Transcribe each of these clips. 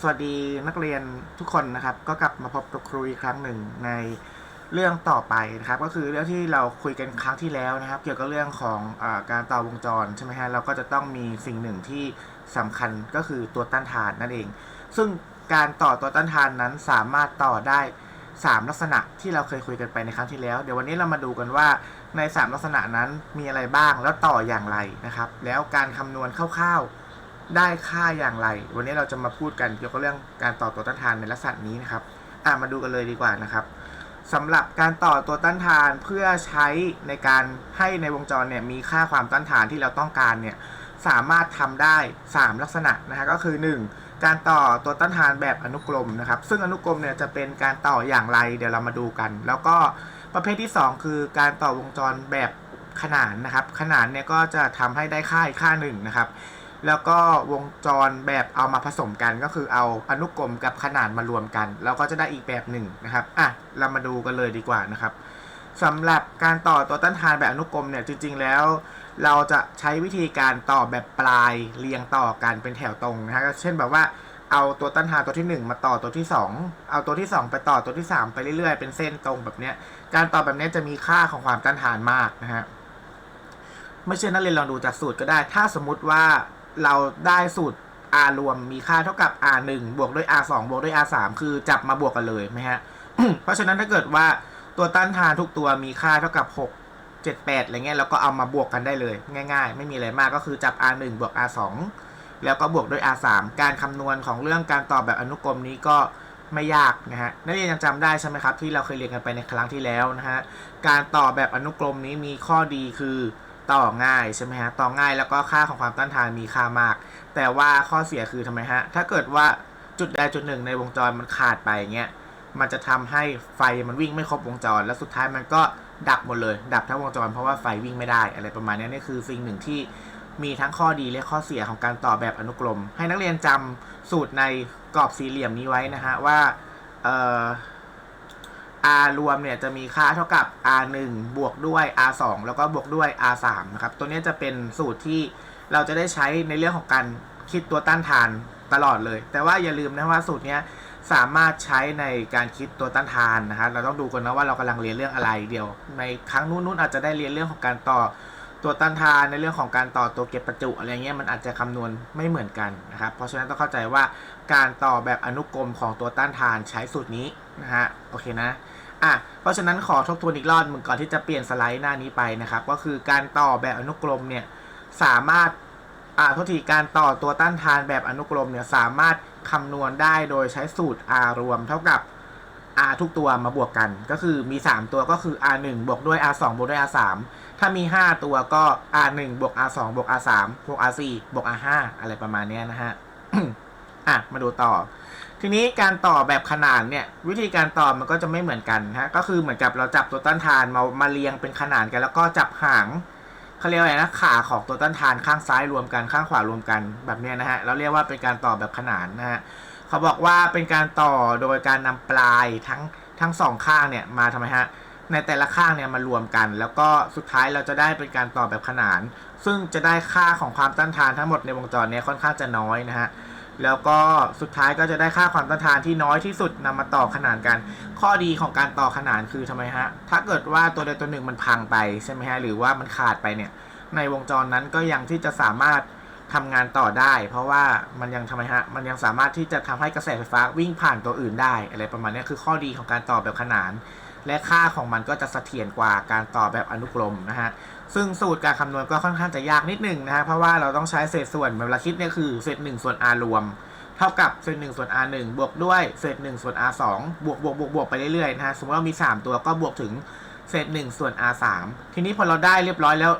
สวัสดีนักเรียนทุกคนนะครับ ก็กลับมาพบกับครูอีกครั้งหนึ่งในเรื่องต่อไปนะครับ ก็คือเรื่องที่เราคุยกันครั้งที่แล้วนะครับ เกี่ยวกับเรื่องของอการต่อวงจรใช่ไหมฮะเราก็จะต้องมีสิ่งหนึ่งที่สำคัญก็คือตัวต้านทานนั่นเอง ซึ่งการต่อตัวต้านทานนั้นสามารถต่อได้ 3 ลักษณะที่เราเคยคุยกันไปในครั้งที่แล้ว เดี๋ยววันนี้เรามาดูกันว่าใน 3 ลักษณะนั้นมีอะไรบ้างแล้วต่ออย่างไรนะครับ แล้วการคำนวณคร่าวๆ ได้ค่าอย่างไร วันนี้เราจะมาพูดกันเกี่ยวกับเรื่องการต่อตัวต้านทานในลักษณะนี้นะครับอะมาดูกันเลยดีกว่านะครับสำหรับการต่อตัวต้านทานเพื่อใช้ในการให้ในวงจรเนี่ยมีค่าความต้านทานที่เราต้องการเนี่ยสามารถทำได้ 3 ลักษณะนะฮะก็คือ 1 การต่อตัวต้านทานแบบอนุกรมนะครับ ซึ่งอนุกรมเนี่ยจะเป็นการต่ออย่างไรเดี๋ยวเรามาดูกัน แล้วก็ประเภทที่ 2 คือการต่อวงจรแบบขนานนะครับ ขนานเนี่ยก็จะทำให้ได้ค่าอีกค่าหนึ่งนะครับ แล้วก็วงจรแบบเอามาผสมกันก็คือเอาอนุกรมกับขนานมารวมกัน เราก็จะได้อีกแบบหนึ่งนะครับอะเรามาดูกันเลยดีกว่านะครับสำหรับการต่อตัวต้านทานแบบอนุกรมเนี่ยจริง ๆ แล้ว เราจะใช้วิธีการต่อแบบปลายเรียงต่อกันเป็นแถวตรงนะฮะเช่นแบบว่าเอาตัวต้านทานตัวที่ 1 มาต่อตัวที่ 2 เอาตัวที่ 2 ไปต่อตัวที่ 3 ไปเรื่อยๆ เป็นเส้นตรงแบบเนี้ยการต่อแบบเนี้ยจะมีค่าของความต้านทานมากนะฮะไม่เชื่อนักเรียนลองดูจากสูตรก็ได้ ถ้าสมมุติว่า เราได้สูตร r รวมมีค่าเท่ากับ r 1บวกด้วย r 2บวกด้วย r 3คือจับมาบวกกันเลยไหมฮะ เพราะฉะนั้นถ้าเกิดว่าตัวต้านทานทุกตัวมีค่าเท่ากับ 6 7 8อะไรเงี้ยเราก็เอามาบวกกันได้เลยง่าย ๆ ไม่มีอะไรมากก็คือจับ r 1บวก r 2แล้วก็บวกด้วย r 3การคำนวณของเรื่องการตอบแบบอนุกรมนี้ก็ไม่ยากนะฮะนักเรียนยังจำได้ใช่ไหมครับที่เราเคยเรียนกันไปในครั้งที่แล้วนะฮะการต่อแบบอนุกรมนี้มีข้อดีคือ ต่อง่ายใช่ไหมฮะต่อง่ายแล้วก็ค่าของความต้านทานมีค่ามาก แต่ว่าข้อเสียคือทำไมฮะถ้าเกิดว่าจุดใดจุดหนึ่งในวงจรมันขาดไปเงี้ยมันจะทำให้ไฟมันวิ่งไม่ครบวงจร แล้วสุดท้ายมันก็ดับหมดเลย ดับทั้งวงจร เพราะว่าไฟวิ่งไม่ได้อะไรประมาณนี้นี่คือสิ่งหนึ่งที่มีทั้งข้อดีและข้อเสียของการต่อแบบอนุกรม ให้นักเรียนจำสูตรในกรอบสี่เหลี่ยมนี้ไว้นะฮะว่าเอ่อ r รวมเนี่ยจะมีค่าเท่ากับ r 1บวกด้วย r 2แล้วก็บวกด้วย r 3นะครับ ตัวนี้จะเป็นสูตรที่เราจะได้ใช้ในเรื่องของการคิดตัวต้านทานตลอดเลย แต่ว่าอย่าลืมนะว่าสูตรนี้สามารถใช้ในการคิดตัวต้านทานนะฮะเราต้องดูกันนะว่าเรากำลังเรียนเรื่องอะไรเดียว ในครั้งนู้นๆอาจจะได้เรียนเรื่องของการต่อตัวต้านทานในเรื่องของการต่อตัวเก็บประจุอะไรเงี้ยมันอาจจะคำนวณไม่เหมือนกันนะครับ เพราะฉะนั้นต้องเข้าใจว่าการต่อแบบอนุกรมของตัวต้านทานใช้สูตรนี้นะฮะโอเคนะ อะเพราะฉะนั้นขอทบทวนอีกรอบหนึ่งก่อนที่จะเปลี่ยนสไลด์หน้านี้ไปนะครับ ก็คือการต่อแบบอนุกรมเนี่ยสามารถอ่าทษทีการต่อตัวต้านทานแบบอนุกรมเนี่ยสามารถคำนวณได้โดยใช้สูตร r รวม เท่ากับ r ทุกตัวมาบวกกัน ก็คือมี 3 ตัวก็คือ r 1บวกด้วย r 2บวกด้วย r 3ถ้ามี 5 ตัวก็ r 1บวก r 2บวก r 3บวก r 4บวก r 5อะไรประมาณนี้นะฮะอะมาดูต่อ ทีนี้การต่อแบบขนานเนี่ยวิธีการต่อมันก็จะไม่เหมือนกันฮะก็คือเหมือนกับเราจับตัวต้านทานมามาเรียงเป็นขนานกัน แล้วก็จับหางเขาเรียกว่าอะไรนะขาของตัวต้านทานข้างซ้ายรวมกันข้างขวารวมกันแบบนี้นะฮะเราเรียกว่าเป็นการต่อแบบขนานนะฮะเขาบอกว่าเป็นการต่อโดยการนำปลายทั้งทั้งสองข้างเนี่ยมาทำไมฮะในแต่ละข้างเนี่ยมารวมกัน แล้วก็สุดท้ายเราจะได้เป็นการต่อแบบขนาน ซึ่งจะได้ค่าของความต้านทานทั้งหมดในวงจรเนี่ยค่อนข้างจะน้อยนะฮะ แล้วก็สุดท้ายก็จะได้ค่าความต้านทานที่น้อยที่สุดนำมาต่อขนานกัน ข้อดีของการต่อขนานคือทำไมฮะ ถ้าเกิดว่าตัวใดตัวหนึ่งมันพังไปใช่ไหมฮะ หรือว่ามันขาดไปเนี่ย ในวงจรนั้นก็ยังที่จะสามารถทำงานต่อได้ เพราะว่ามันยังทำไมฮะ มันยังสามารถที่จะทำให้กระแสไฟฟ้าวิ่งผ่านตัวอื่นได้ อะไรประมาณนี้คือข้อดีของการต่อแบบขนาน และค่าของมันก็จะเสถียรกว่าการต่อแบบอนุกรมนะฮะ ซึ่งสูตรการคำนวณก็ค่อนข้างจะยากนิดหนึ่งนะฮะเพราะว่าเราต้องใช้เศษส่วนเวลาคิดเนี่ยคือเศษ1ส่วน r รวม เท่ากับเศษ1ส่วน r 1บวกด้วยเศษ1ส่วน r 2บวกบวกบวกบวกไปเรื่อยๆนะฮะสมมติว่ามี 3 ตัวก็บวกถึงเศษ1ส่วน r 3ทีนี้พอเราได้เรียบร้อยแล้ว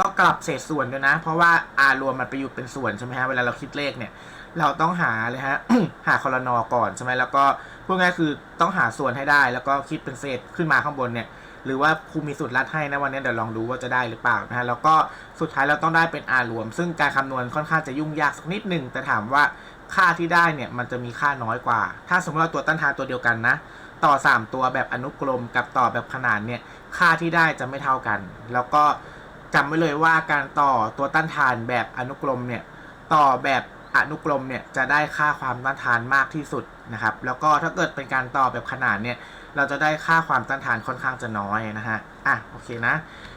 ต้องกลับเศษส่วนด้วยนะ เพราะว่า r รวมมันไปอยู่เป็นส่วนใช่ไหมฮะเวลาเราคิดเลขเนี่ย เราต้องหาเลยฮะหาคอรนอก่อนใช่ไหมแล้วก็ พูดง่ายคือต้องหาส่วนให้ได้ แล้วก็คิดเป็นเศษขึ้นมาข้างบนเนี่ย หรือว่าครูมีสูตรลัดให้นะวันนี้เดี๋ยวลองดูว่าจะได้หรือเปล่านะฮะแล้วก็สุดท้ายเราต้องได้เป็น r รวม ซึ่งการคำนวณค่อนข้างจะยุ่งยากสักนิดหนึ่งแต่ถามว่าค่าที่ได้เนี่ยมันจะมีค่าน้อยกว่า ถ้าสมมติเราตัวต้านทานตัวเดียวกันนะ ต่อ 3 ตัวแบบอนุกรมกับต่อแบบขนานเนี่ยค่าที่ได้จะไม่เท่ากัน แล้วก็จำไว้เลยว่าการต่อตัวต้านทานแบบอนุกรมเนี่ยต่อแบบ อนุกรมเนี่ยจะได้ค่าความต้านทานมากที่สุดนะครับ แล้วก็ถ้าเกิดเป็นการต่อแบบขนานเนี่ยเราจะได้ค่าความต้านทานค่อนข้างจะน้อยนะฮะอะโอเคนะ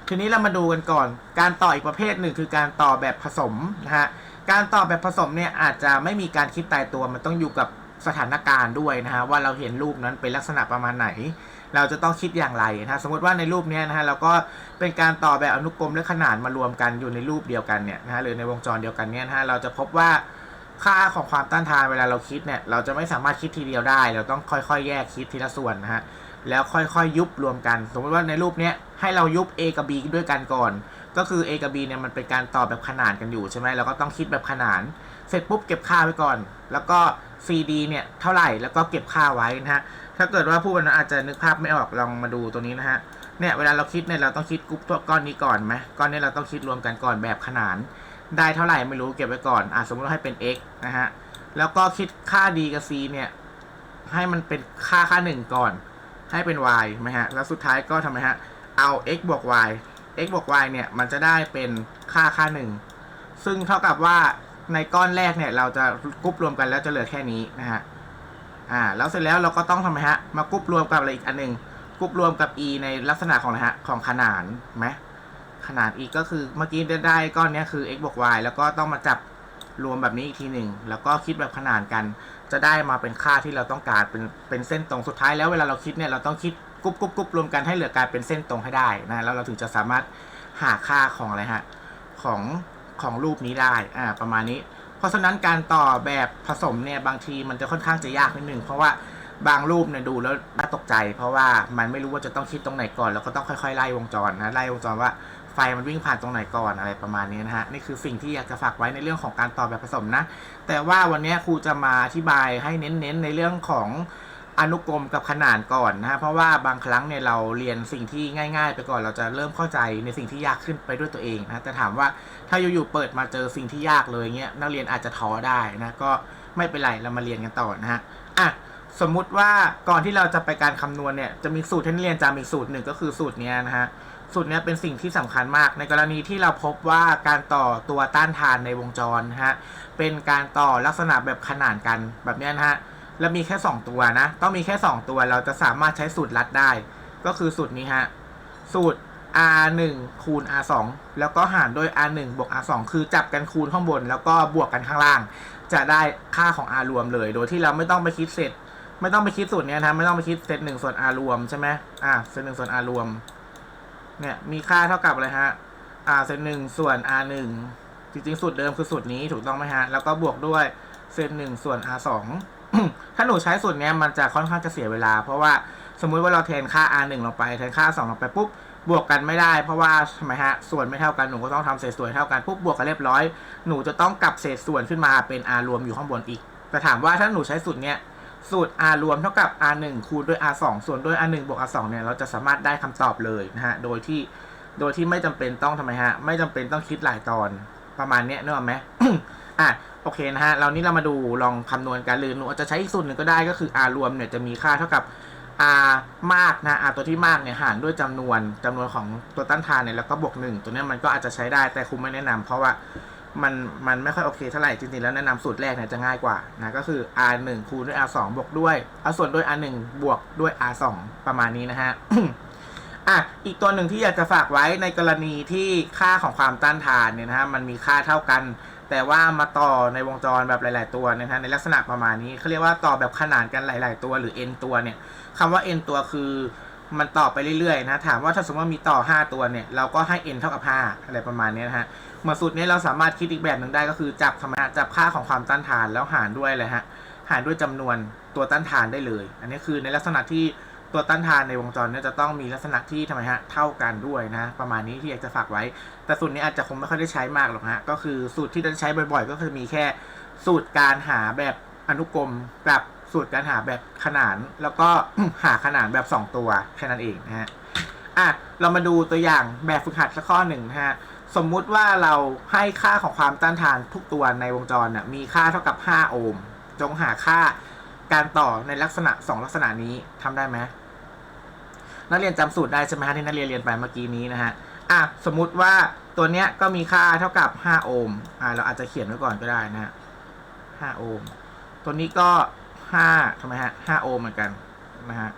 ทีนี้เรามาดูกันก่อน การต่ออีกประเภทหนึ่งคือการต่อแบบผสมนะฮะการต่อแบบผสมเนี่ยอาจจะไม่มีการคิดตายตัวมันต้องอยู่กับสถานการณ์ด้วยนะฮะว่าเราเห็นรูปนั้นเป็นลักษณะประมาณไหน เราจะต้องคิดอย่างไรนะฮะสมมติว่าในรูปนี้นะฮะเราก็เป็นการต่อแบบอนุกรมและขนานมารวมกันอยู่ในรูปเดียวกันเนี่ยนะฮะหรือในวงจรเดียวกันเนี่ยนะฮะเราจะพบว่า ค่าของความต้านทานเวลาเราคิดเนี่ย เราจะไม่สามารถคิดทีเดียวได้ เราต้องค่อยๆ แยกคิดทีละส่วนนะฮะ แล้วค่อยๆ ยุบรวมกัน สมมติว่าในรูปเนี้ยให้เรายุบ A กับ B ด้วยกันก่อน ก็คือ A กับ B เนี่ยมันเป็นการต่อแบบขนานกันอยู่ใช่ไหมเราก็ต้องคิดแบบขนาน เสร็จปุ๊บเก็บค่าไว้ก่อน แล้วก็ CD เนี่ยเท่าไหร่ แล้วก็เก็บค่าไว้นะฮะ ถ้าเกิดว่าผู้บรรณาอาจจะนึกภาพไม่ออก ลองมาดูตัวนี้นะฮะ เนี่ยเวลาเราคิดเนี่ยเราต้องคิดกรุ๊ปตัวก้อนนี้ก่อนไหมก้อนนี้เราต้องคิดรวมกันก่อนแบบขนาน ได้เท่าไหร่ไม่รู้เก็บไว้ก่อน อะสมมติว่าให้เป็น x นะฮะ แล้วก็คิดค่า d กับ c เนี่ย ให้มันเป็นค่าค่าหนึ่งก่อน ให้เป็น y ไหมฮะ แล้วสุดท้ายก็ทำไมฮะ เอา x บวก y x บวก y เนี่ย มันจะได้เป็นค่าค่าหนึ่ง ซึ่งเท่ากับว่าในก้อนแรกเนี่ย เราจะกรุ๊ปรวมกันแล้วจะเหลือแค่นี้นะฮะ อ่า แล้วเสร็จแล้วเราก็ต้องทำไมฮะ มากรุ๊ปรวมกับอะไรอีกอันหนึ่งกรุ๊ปรวมกับ e ในลักษณะของอะไรฮะ ของขนานไหม ขนาน e ก็คือเมื่อกี้ได้ไดก้อนนี้คือ x บวก y แล้วก็ต้องมาจับรวมแบบนี้อีกทีหนึ่งแล้วก็คิดแบบขนานกัน จะได้มาเป็นค่าที่เราต้องการเป็นเป็นเส้นตรงสุดท้ายแล้วเวลาเราคิดเนี่ยเราต้องคิดกรุ๊ปกรุ๊ปกรุ๊ปรวมกันให้เหลือกลายเป็นเส้นตรงให้ได้นะแล้วเราถึงจะสามารถหาค่าของอะไรฮะของของรูปนี้ได้อ่าประมาณนี้ เพราะฉะนั้นการต่อแบบผสมเนี่ยบางทีมันจะค่อนข้างจะยากนิดนึงเพราะว่าบางรูปเนี่ยดูแล้วน่าตกใจ เพราะว่ามันไม่รู้ว่าจะต้องคิดตรงไหนก่อน แล้วก็ต้องค่อยๆไล่วงจรนะไล่วงจรว่า ไฟมันวิ่งผ่านตรงไหนก่อนอะไรประมาณนี้นะฮะนี่คือสิ่งที่อยากจะฝากไว้ในเรื่องของการต่อแบบผสมนะ แต่ว่าวันนี้ครูจะมาอธิบายให้เน้นๆในเรื่องของอนุกรมกับขนานก่อนนะฮะเพราะว่าบางครั้งเนี่ยเราเรียนสิ่งที่ง่าย ๆ ไปก่อนเราจะเริ่มเข้าใจในสิ่งที่ยากขึ้นไปด้วยตัวเองนะแต่ถามว่าถ้าอยู่ๆเปิดมาเจอสิ่งที่ยากเลยเงี้ยนักเรียนอาจจะท้อได้นะก็ไม่เป็นไรเรามาเรียนกันต่อนะฮะอะสมมุติว่าก่อนที่เราจะไปการคำนวณเนี่ยจะมีสูตรให้นักเรียนจำอีกสูตรหนึ่งก็คือสูตรเนี้ยนะฮะ สูตรเนี้ยเป็นสิ่งที่สำคัญมาก ในกรณีที่เราพบว่าการต่อตัวต้านทานในวงจรนะฮะเป็นการต่อลักษณะแบบขนานกันแบบนี้นะฮะแล้วมีแค่ 2 ตัวนะ ต้องมีแค่ 2 ตัวเราจะสามารถใช้สูตรลัดได้ ก็คือสูตรนี้ฮะสูตร r 1คูณ r 2แล้วก็หารด้วย r 1บวก r 2คือจับกันคูณข้างบน แล้วก็บวกกันข้างล่าง จะได้ค่าของ r รวมเลย โดยที่เราไม่ต้องไปคิดเศษไม่ต้องไปคิดสูตรเนี้ยนะไม่ต้องไปคิดเศษหนึ่งส่วน r รวมใช่ไหมอ่าเศษหนึ่งส่วน r รวม เนี่ยมีค่าเท่ากับอะไรฮะ r เศษหนึ่งส่วน r 1จริงๆสูตรเดิมคือสูตรนี้ถูกต้องไหมฮะ แล้วก็บวกด้วยเศษหนึ่งส่วน r 2ถ้าหนูใช้สูตรเนี้ยมันจะค่อนข้างจะเสียเวลา เพราะว่าสมมุติว่าเราแทนค่า r 1ลงไปแทนค่า2ลงไปปุ๊บบวกกันไม่ได้ เพราะว่าทำไมฮะส่วนไม่เท่ากันหนูก็ต้องทำเศษส่วนเท่ากันปุ๊บบวกกันเรียบร้อยหนูจะต้องกลับเศษส่วนขึ้นมาเป็น r รวมอยู่ข้างบนอีกแต่ถามว่าถ้าหนูใช้สูตรเนี้ย สูตร r รวมเท่ากับ r 1คูณด้วย r 2ส่วนด้วย r 1บวก r 2เนี่ยเราจะสามารถได้คำตอบเลยนะฮะ โดยที่ โดยที่ไม่จำเป็นต้องทำไมฮะ ไม่จำเป็นต้องคิดหลายตอนประมาณเนี้ยนึกออกไหมอะโอเคนะฮะ เรานี้เรามาดูลองคำนวณกันหรือหนูอาจจะใช้อีกสูตรหนึ่งก็ได้ก็คือ r รวมเนี่ยจะมีค่าเท่ากับ r มากนะ r ตัวที่มากเนี่ยหารด้วยจำนวนจำนวนของตัวต้านทานเนี่ยแล้วก็บวกหนึ่งตัวเนี้ยมันก็อาจจะใช้ได้แต่ครูไม่แนะนำเพราะว่า มันมันไม่ค่อยโอเคเท่าไหร่จริงๆแล้วแนะนำสูตรแรกเนี่ยจะง่ายกว่านะก็คือ r 1คูณด้วย r 2บวกด้วยเอาส่วนด้วย r 1บวกด้วย r 2ประมาณนี้นะฮะอะอีกตัวหนึ่งที่อยากจะฝากไว้ในกรณีที่ค่าของความต้านทานเนี่ยนะฮะมันมีค่าเท่ากัน แต่ว่ามาต่อในวงจรแบบหลาย ๆ ตัวนะฮะในลักษณะประมาณนี้เขาเรียกว่าต่อแบบขนานกันหลาย ๆ ตัวหรือ n ตัวเนี่ยคำว่า n ตัวคือมันต่อไปเรื่อย ๆ นะ ถามว่าถ้าสมมติว่ามีต่อ 5 ตัวเนี่ย เราก็ให้ n เท่ากับ 5 อะไรประมาณนี้นะฮะ หมาสูตรนี้เราสามารถคิดอีกแบบหนึ่งได้ก็คือจับธรรมะจับค่าของความต้านทานแล้วหารด้วยเลยฮะหารด้วยจำนวนตัวต้านทานได้เลย อันนี้คือในลักษณะที่ตัวต้านทานในวงจรเนี่ยจะต้องมีลักษณะที่ทำไมฮะเท่ากันด้วยนะประมาณนี้ที่อยากจะฝากไว้ แต่สูตรนี้อาจจะคงไม่ค่อยได้ใช้มากหรอกฮะก็คือสูตรที่จะใช้บ่อย ๆ ก็คือมีแค่สูตรการหาแบบอนุกรมกับสูตรการหาแบบขนาน แล้วก็หาขนานแบบ 2 ตัวแค่นั้นเองนะฮะอะเรามาดูตัวอย่างแบบฝึกหัดสักข้อหนึ่งนะฮะ สมมุติว่าเราให้ค่าของความต้านทานทุกตัวในวงจรน่ะมีค่าเท่ากับ 5 โอห์ม จงหาค่าการต่อในลักษณะ 2 ลักษณะนี้ทำได้ไหมนักเรียนจำสูตรได้ใช่ไหมฮะที่นักเรียนเรียนไปเมื่อกี้นี้นะฮะอะสมมุติว่าตัวเนี้ยก็มีค่าเท่ากับ 5 โอห์มอะเราอาจจะเขียนไว้ก่อนก็ได้นะฮะห้าโอห์มตัวนี้ก็ห้าทำไมฮะห้าโอห์มเหมือนกันนะฮะ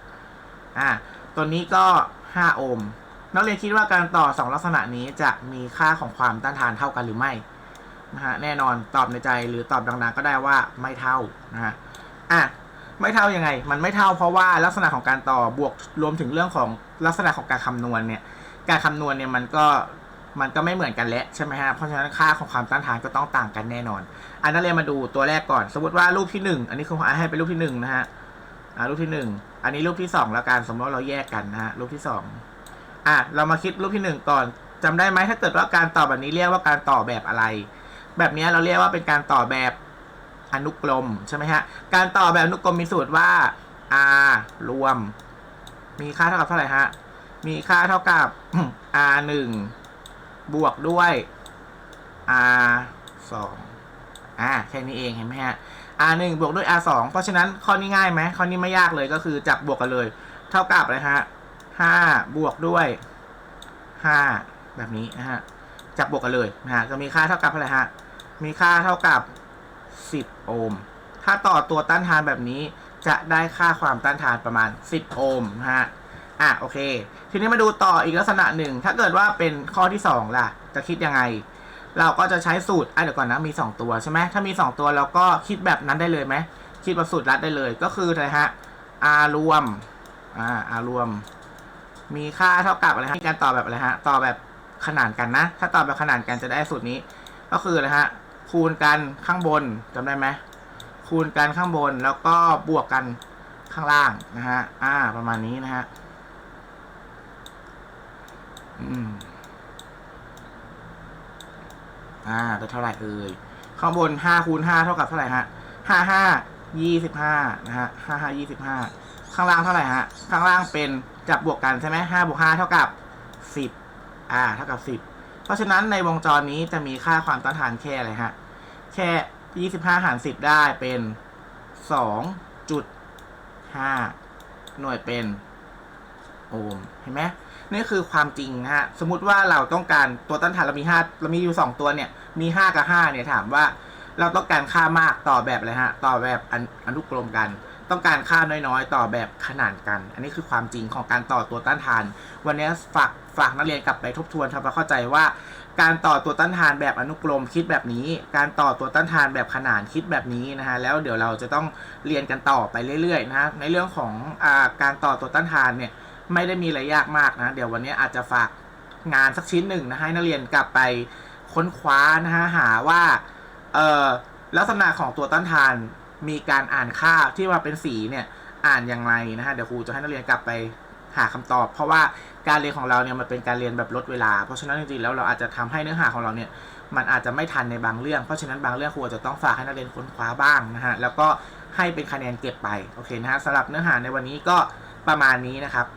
อ่าตัวนี้ก็ห้าโอห์ม นักเรียนคิดว่าการต่อสองลักษณะนี้จะมีค่าของความต้านทานเท่ากันหรือไม่นะฮะแน่นอนตอบในใจหรือตอบดังๆก็ได้ว่าไม่เท่านะฮะอะไม่เท่ายังไง มันไม่เท่าเพราะว่าลักษณะของการต่อบวกรวมถึงเรื่องของลักษณะของการคำนวณเนี่ยการคำนวณเนี่ยมันก็มันก็ไม่เหมือนกันแล้วใช่ไหมฮะเพราะฉะนั้นค่าของความต้านทานก็ต้องต่างกันแน่นอน อันนั้นเรียนมาดูตัวแรกก่อน สมมติว่ารูปที่หนึ่งอันนี้คือให้เป็นรูปที่หนึ่งนะฮะอ่ารูปที่หนึ่งอันนี้รูปที่สองแล้วกันสมมติเราแยกกันนะฮะรูปที่ส อะเรามาคิดรูปที่หนึ่งก่อนจำได้ไหมถ้าเกิดว่าการต่อแบบนี้เรียกว่าการต่อแบบอะไร แบบนี้เราเรียกว่าเป็นการต่อแบบอนุกรมใช่ไหมฮะ การต่อแบบอนุกรมมีสูตรว่า r รวม มีค่าเท่ากับเท่าไหร่ฮะ มีค่าเท่ากับ r หนึ่งบวกด้วย r สองอ่าแค่นี้เองเห็นไหมฮะ r หนึ่งบวกด้วย r สองเพราะฉะนั้นข้อนี้ง่ายไหมข้อนี้ไม่ยากเลยก็คือจับบวกกันเลย เท่ากับอะไรฮะ ห้าบวกด้วยห้าแบบนี้นะฮะจับบวกกันเลยนะฮะจะมีค่าเท่ากับเท่าไหร่ฮะมีค่าเท่ากับ 10 โอห์มถ้าต่อตัวต้านทานแบบนี้จะได้ค่าความต้านทานประมาณ 10 โอห์มนะฮะอะโอเค ทีนี้มาดูต่ออีกลักษณะหนึ่ง ถ้าเกิดว่าเป็นข้อที่ 2 ล่ะ จะคิดยังไง เราก็จะใช้สูตรอะเดี๋ยวก่อนนะมี 2 ตัวใช่ไหมถ้ามี 2 ตัวเราก็คิดแบบนั้นได้เลยไหมคิดแบบสูตรลัดได้เลยก็คืออะไรฮะ r รวมอ่า r รวม มีค่าเท่ากับอะไรฮะมีการต่อแบบอะไรฮะ ต่อแบบขนานกันนะ ถ้าต่อแบบขนานกันจะได้สูตรนี้ ก็คืออะไรฮะ คูณกันข้างบนจำได้ไหมคูณกันข้างบนแล้วก็บวกกันข้างล่างนะฮะ อ่า ประมาณนี้นะฮะ อืม อ่าได้เท่าไหร่เอ่ย ข้างบนห้าคูณห้าเท่ากับเท่าไหร่ฮะห้าห้ายี่สิบห้านะฮะห้าห้ายี่สิบห้าข้างล่างเท่าไหร่ฮะ ข้างล่างเป็น จับบวกกันใช่ไหมห้าบวกห้าเท่ากับสิบอ่าเท่ากับสิบเพราะฉะนั้นในวงจรนี้จะมีค่าความต้านทานแค่อะไรฮะ แค่ยี่สิบห้าหารสิบได้เป็นสองจุดห้าหน่วยเป็นโอห์มเห็นไหมนี่คือความจริงนะฮะ สมมติว่าเราต้องการตัวต้านทานเรามีห้าเรามีอยู่สองตัวเนี่ย มีห้ากับห้าเนี่ยถามว่าเราต้องการค่ามากต่อแบบอะไรฮะ ต่อแบบอนุกรมกัน ต้องการค่าน้อยๆ ต่อแบบขนานกัน อันนี้คือความจริงของการต่อตัวต้านทาน วันนี้ฝากฝากนักเรียนกลับไปทบทวนทำความเข้าใจว่า การต่อตัวต้านทานแบบอนุกรมคิดแบบนี้ การต่อตัวต้านทานแบบขนานคิดแบบนี้นะฮะแล้วเดี๋ยวเราจะต้องเรียนกันต่อไปเรื่อยๆนะฮะในเรื่องของอาการต่อตัวต้านทานเนี่ยไม่ได้มีอะไรยากมากนะเดี๋ยววันนี้อาจจะฝากงานสักชิ้นหนึ่งนะให้นักเรียนกลับไปค้นคว้านะฮะหาว่าเออลักษณะของตัวต้านทาน มีการอ่านค่าที่ว่าเป็นสีเนี่ยอ่านอย่างไรนะฮะเดี๋ยวครูจะให้นักเรียนกลับไปหาคำตอบ เพราะว่าการเรียนของเราเนี่ยมันเป็นการเรียนแบบลดเวลา เพราะฉะนั้นจริงๆแล้วเราอาจจะทำให้เนื้อหาของเราเนี่ยมันอาจจะไม่ทันในบางเรื่อง เพราะฉะนั้นบางเรื่องครูอาจจะต้องฝากให้นักเรียนค้นคว้าบ้างนะฮะแล้วก็ให้เป็นคะแนนเก็บไปโอเคนะฮะสำหรับเนื้อหาในวันนี้ก็ประมาณนี้นะครับ